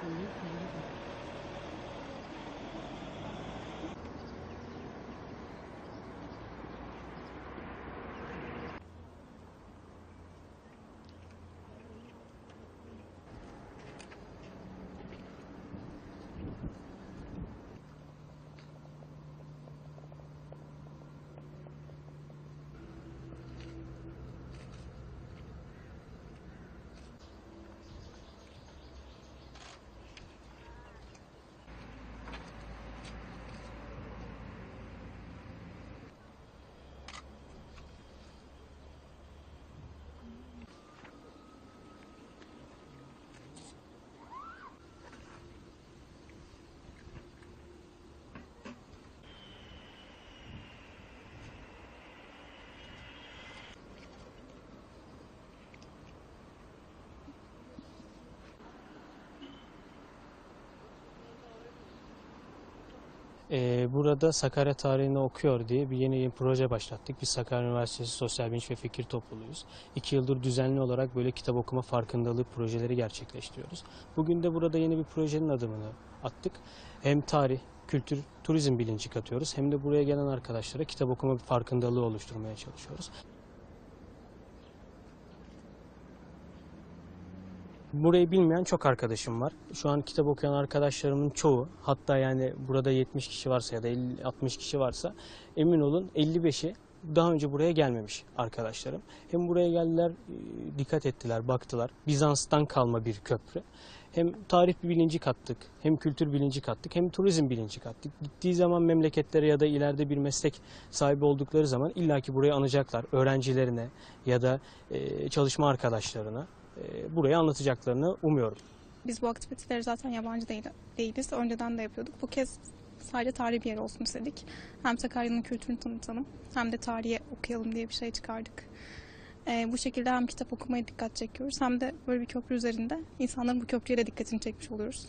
Thank you. Ee, burada Sakarya tarihini okuyor diye bir yeni bir proje başlattık. Biz Sakarya Üniversitesi Sosyal Bilinç ve Fikir Topluluğuyuz. İki yıldır düzenli olarak böyle kitap okuma farkındalığı projeleri gerçekleştiriyoruz. Bugün de burada yeni bir projenin adımını attık. Hem tarih, kültür, turizm bilinci katıyoruz hem de buraya gelen arkadaşlara kitap okuma farkındalığı oluşturmaya çalışıyoruz. Burayı bilmeyen çok arkadaşım var. Şu an kitap okuyan arkadaşlarımın çoğu, hatta yani burada 70 kişi varsa ya da 50, 60 kişi varsa emin olun 55'i daha önce buraya gelmemiş arkadaşlarım. Hem buraya geldiler, e, dikkat ettiler, baktılar. Bizans'tan kalma bir köprü. Hem tarih bilinci kattık, hem kültür bilinci kattık, hem turizm bilinci kattık. Gittiği zaman memleketlere ya da ileride bir meslek sahibi oldukları zaman illaki burayı anacaklar. Öğrencilerine ya da e, çalışma arkadaşlarına e, burayı anlatacaklarını umuyorum. Biz bu aktiviteleri zaten yabancı değil, değiliz. Önceden de yapıyorduk. Bu kez sadece tarihi bir yer olsun istedik. Hem Sakarya'nın kültürünü tanıtalım hem de tarihi okuyalım diye bir şey çıkardık. Ee, bu şekilde hem kitap okumaya dikkat çekiyoruz hem de böyle bir köprü üzerinde insanların bu köprüye de dikkatini çekmiş oluyoruz.